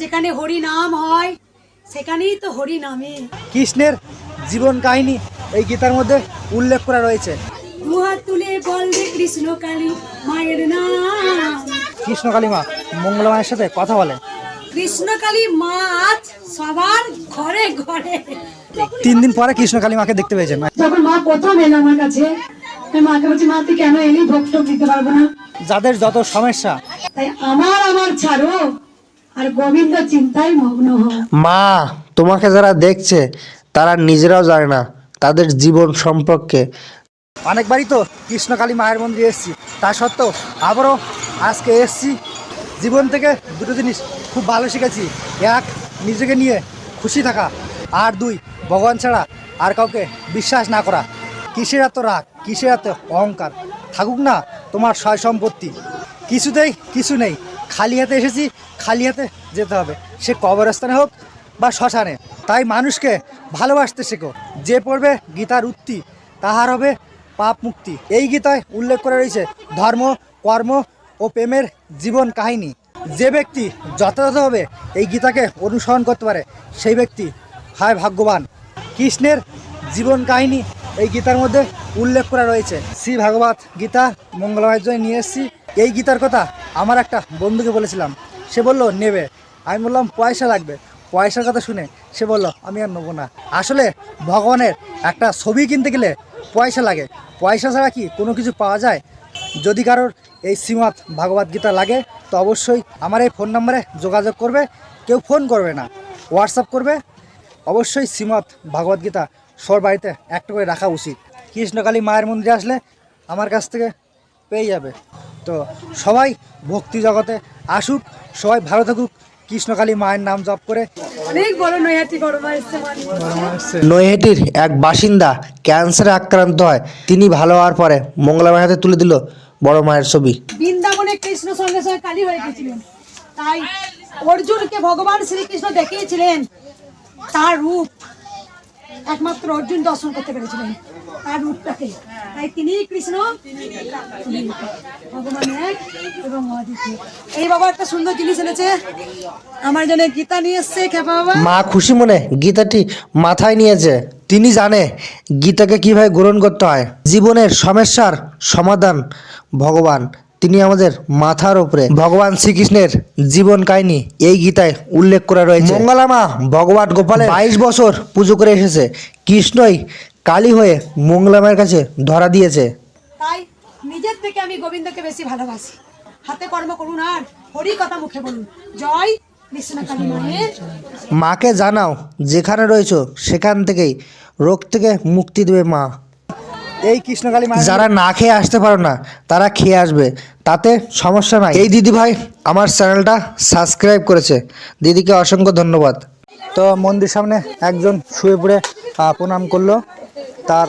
যেখানে হরি নাম হয় সেখানেই তো হরি নামে কৃষ্ণের জীবন কাহিনী এই গীতার মধ্যে উল্লেখ করা রয়েছে। দুহাত তুলে বল রে কৃষ্ণ কালী মায়ের নাম। কৃষ্ণ কালীমা মঙ্গলা মায়ের সাথে কথা বলে কৃষ্ণ কালী মা আজ সবার ঘরে ঘরে। তিন দিন পরে কৃষ্ণ কালীমাকে দেখতে পেয়েছেন যখন মা প্রথম এলো আমার কাছে আমি মাকে বলছি মা তুই কেন এলি? ভোগ দিতে পারব না? যাদের যত সমস্যা তাই আমার আমার ছাড়ো। আর গোবিন্দ চিন্তায় মগ্ন মা তোমাকে যারা দেখছে তারা নিজেরাও জানে না তাদের জীবন সম্পর্কে। অনেকবারই তো কৃষ্ণ কালী মায়ের মন্দিরে এসেছি। তা সত্ত্বেও আবারও আজকে এসেছি। জীবন থেকে দুটো জিনিস খুব ভালো শিখেছি। এক নিজেকে নিয়ে খুশি থাকা। আর দুই ভগবান ছাড়া আর কাউকে বিশ্বাস না করা। কিসের এত রাগ? কিসের এত অহংকার? থাকুক না তোমার সয় সম্পত্তি। কিছুতেই কিছু নেই। খালি হাতে এসেছি খালি হাতে যেতে হবে। সে কবরস্থানে হোক বা শ্মশানে। তাই মানুষকে ভালোবাসতে শেখো। যে পড়বে গীতার উত্তি তাহার হবে পাপ মুক্তি। এই গীতায় উল্লেখ করা রয়েছে ধর্ম, কর্ম ও প্রেমের জীবন কাহিনী। যে ব্যক্তি যথাযথভাবে এই গীতাকে অনুসরণ করতে পারে, সেই ব্যক্তি হয় ভাগ্যবান। কৃষ্ণের জীবন কাহিনী এই গীতার মধ্যে উল্লেখ করা রয়েছে। শ্রী ভাগবত গীতা মঙ্গলবার জন্য নিয়ে এসেছি। এই গীতার কথা আমার একটা বন্ধুকে বলেছিলাম। সে বলল, নেবে। আমি বললাম, পয়সা লাগবে। পয়সার কথা শুনে সে বলল, আমি আর নেব না। আসলে ভগবানের একটা ছবি কিনতে গেলে পয়সা লাগে। পয়সা ছাড়া কি কোনো কিছু পাওয়া যায়? যদি কারোর এই শ্রীমৎ ভাগবত গীতা লাগে, তো অবশ্যই আমার এই ফোন নম্বরে যোগাযোগ করবে। কেউ ফোন করবে না, হোয়াটসঅ্যাপ করবে। অবশ্যই শ্রীমৎ ভাগবত গীতা সবার বাড়িতে একটা করে রাখা উচিত। কৃষ্ণকালী মায়ের মন্দিরে আসলে আমার কাছ থেকে পেয়ে যাবে। তো সবাই ভক্তি জগতে আসুক সবাই ভালো থাকুক। কৃষ্ণকালী মায়ের নাম জপ করে। নৈহাটির এক বাসিন্দা ক্যান্সারে আক্রান্ত হয়। তিনি ভালো হওয়ার পরে মঙ্গলা মায়ের হাতে তুলে দিল বড় মায়ের ছবি। বৃন্দাবনে কৃষ্ণ সঙ্গে সঙ্গে কালী হয়ে গেছিলেন। তাই অর্জুনকে ভগবান শ্রীকৃষ্ণ দেখিয়েছিলেন। তার রূপ একমাত্র অর্জুন দর্শন করতে পেরেছিলেন তার রূপটাকে। তাই তিনি কৃষ্ণ এবং এই বাবা একটা সুন্দর জিনিস এনেছে। আমার জন্য গীতা নিয়ে এসছে খেপা বাবা। মা খুশি মনে গীতাটি মাথায় নিয়েছে। তিনি জানে গীতাকে কীভাবে গ্রহণ করতে হয়। জীবনের সমস্যার সমাধান ভগবান তিনি আমাদের মাথার উপরে ভগবান শ্রীকৃষ্ণের জীবন কাহিনী এই গীতায় উল্লেখ করা রয়েছে। মঙ্গলামা ভগবান গোপালের বাইশ বছর পুজো করে এসেছে। কৃষ্ণই কালী হয়ে মঙ্গলামায়ের কাছে ধরা দিয়েছে। তাই নিজের থেকে আমি গোবিন্দকে বেশি ভালোবাসি। হাতে কর্ম করুন আর হরি কথা মুখে বলুন। জয় মাকে জানাও যেখানে রয়েছো সেখান থেকেই রোগ থেকে মুক্তি দেবে মা। এই কৃষ্ণকালী মায়ের যারা না খেয়ে আসতে পারো না তারা খেয়ে আসবে। তাতে সমস্যা নাই। এই দিদি ভাই আমার চ্যানেলটা সাবস্ক্রাইব করেছে। দিদিকে অসংখ্য ধন্যবাদ। তো মন্দির সামনে একজন শুয়ে পড়ে প্রণাম করল। তার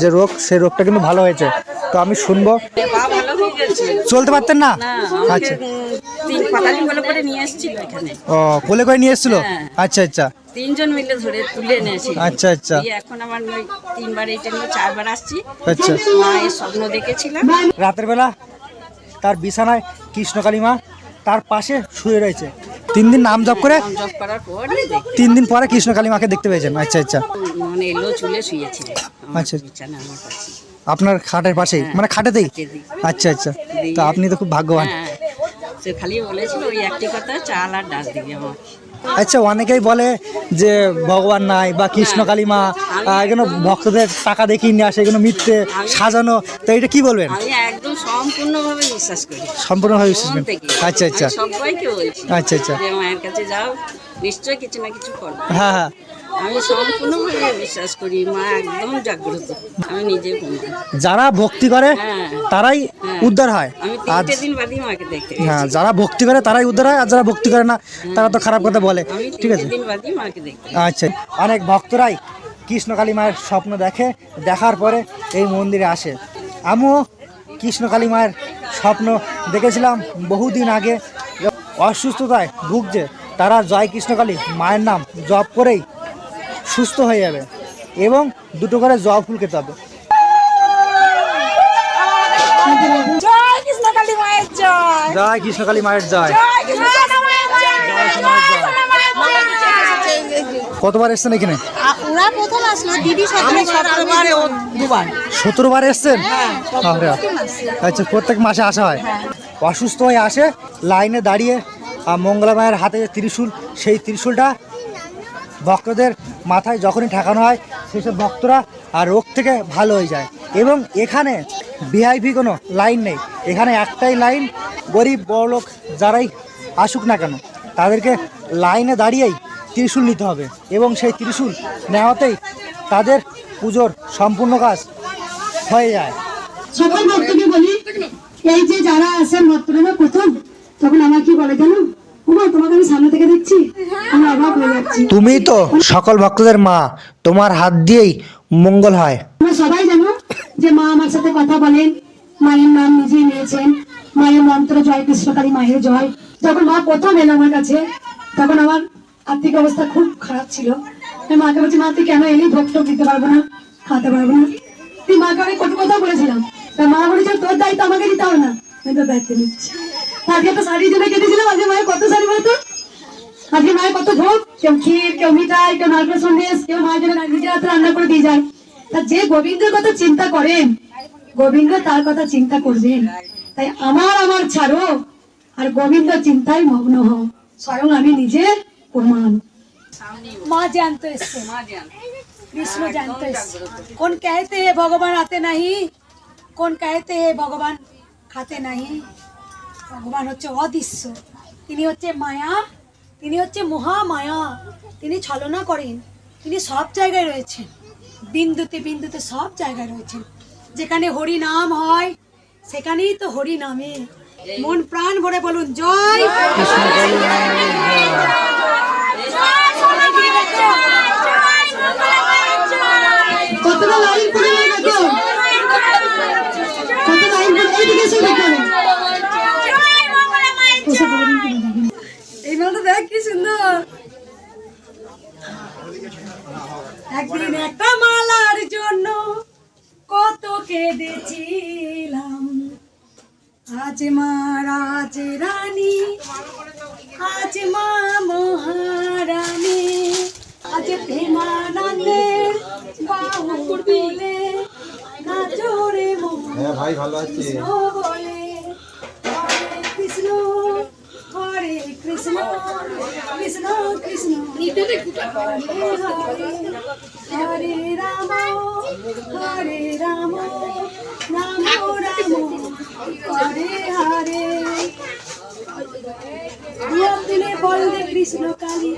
যে রোগ সেই রোগটা কিন্তু ভালো হয়েছে। তো আমি শুনব। পা ভালো হয়ে গেছে চলতে পারতেন না আচ্ছা ও কোলে করে নিয়ে এসেছিল? হ্যাঁ। আচ্ছা আচ্ছা। তিনজন মিলে ধরে তুলে এনেছি। আচ্ছা আচ্ছা। এখন আমার ওই তিনবার এই জন্য চারবার আসছি। আচ্ছা। মা মায়ের স্বপ্ন দেখেছিলাম। রাতের বেলা তার বিছানায় কৃষ্ণকালী মা তার পাশে শুয়ে রয়েছে। তিন দিন নাম জপ করে জপ করার পরই তিন দিন পরে কৃষ্ণকালী মাকে দেখতে পেয়েছেন। আচ্ছা আচ্ছা। মানে এলো চুলে শুয়েছিল আচ্ছা। বিছানা আমার পাশে। আপনার খাটের পাশেই? মানে খাটেতেই। আচ্ছা আচ্ছা। তো আপনি তো খুব ভাগ্যবান। হ্যাঁ সে খালি বলেছিল ওই একটি কথা চাল আর ডাল দিবি আমার। আচ্ছা অনেকেই বলে যে ভগবান নাই বা কৃষ্ণকালী মা আহ, এগুলো ভক্তদের টাকা দেখিয়ে নিয়ে আসে এগুলো মিথ্যে সাজানো। তো এটা কি বলবেন? আমি একদম সম্পূর্ণভাবে বিশ্বাস করি। সম্পূর্ণভাবে বিশ্বাস করেন? আচ্ছা আচ্ছা। সবাইকে বলছি আচ্ছা, আচ্ছা। মায়ের কাছে যাও নিশ্চয়ই কিছু না কিছু করবে। হ্যাঁ হ্যাঁ। আমি সম্পূর্ণভাবে বিশ্বাস করি মা একদম জাগ্রত। আমি নিজে যারা ভক্তি করে হ্যাঁ। তারাই হ্যাঁ। উদ্ধার হয়। আর দিন বাদই মাকে দেখতে হ্যাঁ যারা ভক্তি করে তারাই উদ্ধার হয় আর যারা ভক্তি করে না তারা তো খারাপ কথা বলে। ঠিক আছে। দিন বাদই মাকে দেখতে আচ্ছা। অনেক ভক্তরাই কৃষ্ণকালী মায়ের স্বপ্ন দেখে দেখার পরে এই মন্দিরে আসে। আমিও কৃষ্ণকালী মায়ের স্বপ্ন দেখেছিলাম বহুদিন আগে। অসুস্থতায় ভুগছে। তারা জয় কৃষ্ণকালী মায়ের নাম জপ করেই সুস্থ হয়ে যাবে এবং দুটো করে জবা ফুল খেতে হবে। জয় কৃষ্ণ কালী মায়ের জয়। জয় কৃষ্ণকালী মায়ের জয়। জয় কৃষ্ণ কালী মায়ের জয়। কতবার এসছেন এখানে? ওরা প্রথম আসলো দিদি সতেরো দুবার সতেরো বার এসছেন? আচ্ছা প্রত্যেক মাসে আসা হয়? অসুস্থ হয়ে আসে লাইনে দাঁড়িয়ে আর মঙ্গলা মায়ের হাতে যে ত্রিশূল সেই ত্রিশূলটা ভক্তদের মাথায় যখনই ঠেকানো হয়, সেসব ভক্তরা আর রোগ থেকে ভালো হয়ে যায়। এবং এখানে ভিআইপি কোনো লাইন নেই। এখানে একটাই লাইন, গরিব বড়লোক যারাই আসুক না কেন, তাদেরকে লাইনে দাঁড়িয়েই ত্রিশূল নিতে হবে। এবং সেই ত্রিশূল নেওয়াতেই তাদের পুজোর সম্পূর্ণ কাজ হয়ে যায়। সকল ভক্তকে বলি, এই যে যারা আসেন ভক্তরা প্রথম তখন আমার কি বলে জানো? তোমাকে আমি সামনে থেকে দেখছি? আমি অবাক হয়ে যাচ্ছি। তুমি তো সকল ভক্তদের মা তোমার হাত দিয়েই মঙ্গল হয়। আমরা সবাই জানো যে মা আমার সাথে কথা বলেন মায়ের নাম নিজেই নিয়েছেন। মায়ের মন্ত্র জয় কৃষ্ণকালী মায়ের জয়। যখন মা প্রথম এলো আমার কাছে তখন আমার আর্থিক অবস্থা খুব খারাপ ছিল। আমি মাকে বলছি মা তুই কেন এলি? ভোগ টোক দিতে পারব না খাতে পারব না। তুই মাকে অনেক কত কথা বলেছিলাম। তা মা বলেছে তোর দায়িত্ব আমাকে দিতে হবে না। আমি তোর দায়িত্ব নিচ্ছি। আজকে তো শাড়ির জন্য কেটেছিলাম আজকে আজকে মায়ের কত ভোগ কেউ ক্ষীর কেউ মিঠাই কেউ নারকেল সন্দেশ কেউ মায়ের জন্য নিজের হাতে রান্না করে দিয়ে যায়। তা যে গোবিন্দের কথা চিন্তা করেন গোবিন্দ তার কথা চিন্তা করবেন। তাই আমার আমার ছাড়ো আর গোবিন্দ চিন্তায় মগ্ন হও। স্বয়ং আমি নিজের প্রমাণ। মা জানত এসছে। কৃষ্ণ জানত এসছে। কোন কেহেতে হে ভগবান আতে নাহি? কোন কেহেতে হে ভগবান খাতে নাহি? ভগবান হচ্ছে অদৃশ্য। তিনি হচ্ছে মায়া তিনি হচ্ছে মহামায়া। তিনি ছলনা করেন। তিনি সব জায়গায় রয়েছেন। বিন্দুতে বিন্দুতে সব জায়গায় রয়েছেন। যেখানে হরি নাম হয় সেখানেই তো হরি নামে মন প্রাণ ভরে বলুন জয় কতটা লাইন করে দেখো কত লাইন করে এইদিকে এসে দেখো এই মেলাটা দেখ কি সুন্দর একদিন একটা মালার জন্য কত কেঁদেছিলাম। আজ মা রাজ রানী আজ মা মহারানী আজ প্রেমানন্দের বাহু তুলে নাচরে হ্যাঁ ভাই ভালো আছে। কৃষ্ণ কৃষ্ণ কৃষ্ণ হরে রাম হরে রাম। রাম রাম হরে হরে দুয়া তুলে বল দে কৃষ্ণ কালী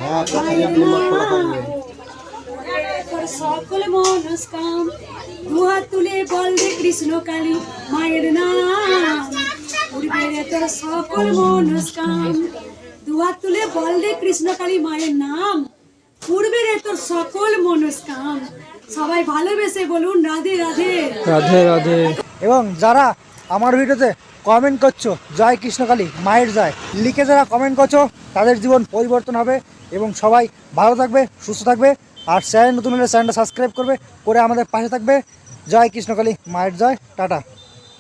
সকল মনস্কাম দুহাত তুলে বল দে কৃষ্ণ কালী মায়ের নাম উড়বে রে তোর সকল মনস্কাম দুহাত তুলে বল দে কৃষ্ণ কালী মায়ের নাম। উড়বে রে তোর সকল মনস্কাম। সবাই ভালোবেসে বলুন রাধে রাধে। রাধে রাধে। এবং যারা আমার ভিডিওতে কমেন্ট করছ জয় কৃষ্ণকালী মায়ের জয় লিখে যারা কমেন্ট করছ তাদের জীবন পরিবর্তন হবে এবং সবাই ভালো থাকবে সুস্থ থাকবে আর চ্যানেল নতুন হলে চ্যানেলটা সাবস্ক্রাইব করবে করে আমাদের পাশে থাকবে। জয় কৃষ্ণকালী মায়ের জয় টাটা।